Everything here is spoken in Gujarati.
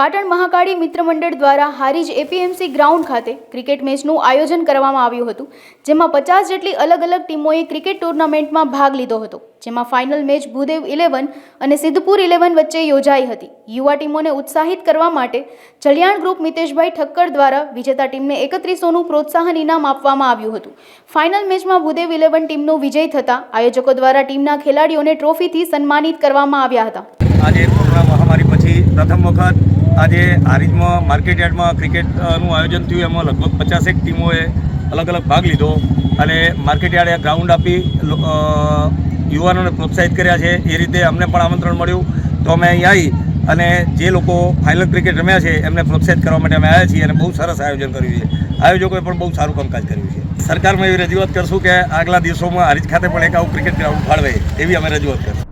પાટણ મહાકાળી મિત્ર મંડળ દ્વારા હારીજ એપીએમસી ગ્રાઉન્ડ ખાતે ક્રિકેટ મેચનું આયોજન કરવામાં આવ્યું હતું, જેમાં પચાસ જેટલી અલગ અલગ ટીમોએ ક્રિકેટ ટુર્નામેન્ટમાં ભાગ લીધો હતો, જેમાં ફાઇનલ મેચ ભૂદેવ ઇલેવન અને સિદ્ધપુર ઇલેવન વચ્ચે યોજાઈ હતી. યુવા ટીમોને ઉત્સાહિત કરવા માટે જલિયાણ ગ્રુપ મિતેશભાઈ ઠક્કર દ્વારા વિજેતા ટીમને એકત્રીસોનું પ્રોત્સાહન ઇનામ આપવામાં આવ્યું હતું. ફાઇનલ મેચમાં ભૂદેવ ઇલેવન ટીમનો વિજય થતાં આયોજકો દ્વારા ટીમના ખેલાડીઓને ટ્રોફીથી સન્માનિત કરવામાં આવ્યા હતા. આજે કોરોના મહામારી પછી પ્રથમ વખત આજે હારીજમાં માર્કેટ યાર્ડમાં ક્રિકેટનું આયોજન થયું. એમાં લગભગ પચાસેક ટીમોએ અલગ અલગ ભાગ લીધો અને માર્કેટ યાર્ડે ગ્રાઉન્ડ આપી યુવાનોને પ્રોત્સાહિત કર્યા છે. એ રીતે અમને પણ આમંત્રણ મળ્યું. તો અમે અહીં આવી અને જે લોકો ફાઇનલ ક્રિકેટ રમ્યા છે, એમને પ્રોત્સાહિત કરવા માટે અમે આવ્યા છીએ અને બહુ સરસ આયોજન કર્યું છે. આયોજકોએ પણ બહુ સારું કામકાજ કર્યું છે. સરકારમાં એવી રજૂઆત કરશું કે આગલા દિવસોમાં હરીજ ખાતે પણ એક આવું ક્રિકેટ ગ્રાઉન્ડ ફાળવે, એવી અમે રજૂઆત કરશું.